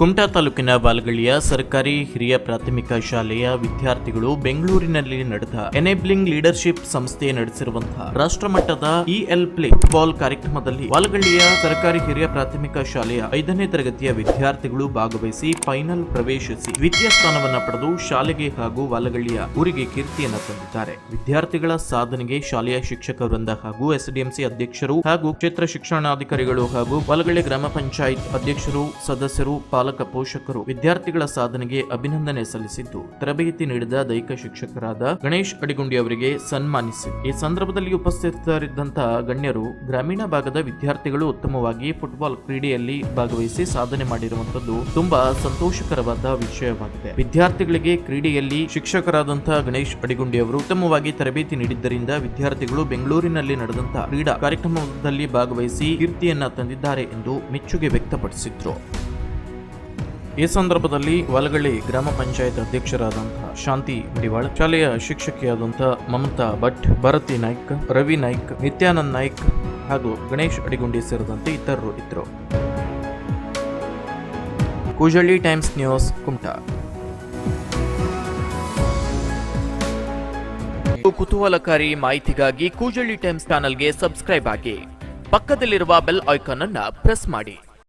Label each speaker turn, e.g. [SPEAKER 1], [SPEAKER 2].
[SPEAKER 1] ಕುಮಟಾ ತಾಲೂಕಿನ ಬಾಲಗಳ್ಳಿಯ ಸರ್ಕಾರಿ ಹಿರಿಯ ಪ್ರಾಥಮಿಕ ಶಾಲೆಯ ವಿದ್ಯಾರ್ಥಿಗಳು ಬೆಂಗಳೂರಿನಲ್ಲಿ ನಡೆದ ಎನೇಬ್ಲಿಂಗ್ ಲೀಡರ್ಶಿಪ್ ಸಂಸ್ಥೆ ನಡೆಸಿರುವಂತಹ ರಾಷ್ಟ್ರಮಟ್ಟದ ಇಎಲ್ ಪ್ಲೇ ಫುಟ್ಬಾಲ್ ಕಾರ್ಯಕ್ರಮದಲ್ಲಿ ಬಾಲಗಳ್ಳಿಯ ಸರ್ಕಾರಿ ಹಿರಿಯ ಪ್ರಾಥಮಿಕ ಶಾಲೆಯ ಐದನೇ ತರಗತಿಯ ವಿದ್ಯಾರ್ಥಿಗಳು ಭಾಗವಹಿಸಿ ಫೈನಲ್ ಪ್ರವೇಶಿಸಿ ದ್ವಿತೀಯ ಸ್ಥಾನವನ್ನ ಪಡೆದು ಶಾಲೆಗೆ ಹಾಗೂ ಬಾಲಗಳ್ಳಿಯ ಊರಿಗೆ ಕೀರ್ತಿಯನ್ನು ತಂದಿದ್ದಾರೆ. ವಿದ್ಯಾರ್ಥಿಗಳ ಸಾಧನೆಗೆ ಶಾಲೆಯ ಶಿಕ್ಷಕ ವೃಂದ ಹಾಗೂ ಎಸ್ಡಿಎಂಸಿ ಅಧ್ಯಕ್ಷರು ಹಾಗೂ ಕ್ಷೇತ್ರ ಶಿಕ್ಷಣಾಧಿಕಾರಿಗಳು ಹಾಗೂ ಬಾಲಗಳ್ಳಿ ಗ್ರಾಮ ಪಂಚಾಯತ್ ಅಧ್ಯಕ್ಷರು, ಸದಸ್ಯರು ಪಾಲಕ ಪೋಷಕರು ವಿದ್ಯಾರ್ಥಿಗಳ ಸಾಧನೆಗೆ ಅಭಿನಂದನೆ ಸಲ್ಲಿಸಿದ್ದು, ತರಬೇತಿ ನೀಡಿದ ದೈಹಿಕ ಶಿಕ್ಷಕರಾದ ಗಣೇಶ್ ಅಡಿಗುಂಡಿ ಅವರಿಗೆ ಸನ್ಮಾನಿಸಿ. ಈ ಸಂದರ್ಭದಲ್ಲಿ ಉಪಸ್ಥಿತರಿದ್ದಂತಹ ಗಣ್ಯರು ಗ್ರಾಮೀಣ ಭಾಗದ ವಿದ್ಯಾರ್ಥಿಗಳು ಉತ್ತಮವಾಗಿ ಫುಟ್ಬಾಲ್ ಕ್ರೀಡೆಯಲ್ಲಿ ಭಾಗವಹಿಸಿ ಸಾಧನೆ ಮಾಡಿರುವಂತದ್ದು ತುಂಬಾ ಸಂತೋಷಕರವಾದ ವಿಷಯವಾಗಿದೆ. ವಿದ್ಯಾರ್ಥಿಗಳಿಗೆ ಕ್ರೀಡೆಯಲ್ಲಿ ಶಿಕ್ಷಕರಾದಂತಹ ಗಣೇಶ್ ಅಡಿಗುಂಡಿ ಅವರು ಉತ್ತಮವಾಗಿ ತರಬೇತಿ ನೀಡಿದ್ದರಿಂದ ವಿದ್ಯಾರ್ಥಿಗಳು ಬೆಂಗಳೂರಿನಲ್ಲಿ ನಡೆದಂತಹ ಕ್ರೀಡಾ ಕಾರ್ಯಕ್ರಮದಲ್ಲಿ ಭಾಗವಹಿಸಿ ಕೀರ್ತಿಯನ್ನ ತಂದಿದ್ದಾರೆ ಎಂದು ಮೆಚ್ಚುಗೆ ವ್ಯಕ್ತಪಡಿಸಿದ್ರು. ಈ ಸಂದರ್ಭದಲ್ಲಿ ವಲಗಳ್ಳಿ ಗ್ರಾಮ ಪಂಚಾಯತ್ ಅಧ್ಯಕ್ಷರಾದಂತಹ ಶಾಂತಿ ಮಡಿವಾಳ, ಶಾಲೆಯ ಶಿಕ್ಷಕಿಯಾದಂತಹ ಮಮತಾ ಭಟ್, ಭಾರತಿ ನಾಯ್ಕ್, ರವಿ ನಾಯ್ಕ್, ನಿತ್ಯಾನಂದ್ ನಾಯ್ಕ್ ಹಾಗೂ ಗಣೇಶ್ ಅಡಿಗುಂಡಿ ಸೇರಿದಂತೆ ಇತರರು ಇದ್ದರು. Koojalli Times News, Kumta. ಕುತೂಹಲಕಾರಿ ಮಾಹಿತಿಗಾಗಿ ಕೂಜಳ್ಳಿ ಟೈಮ್ಸ್ ಚಾನಲ್ಗೆ ಸಬ್ಸ್ಕ್ರೈಬ್ ಆಗಿ. ಪಕ್ಕದಲ್ಲಿರುವ ಬೆಲ್ ಐಕಾನ್ ಅನ್ನ ಪ್ರೆಸ್ ಮಾಡಿ.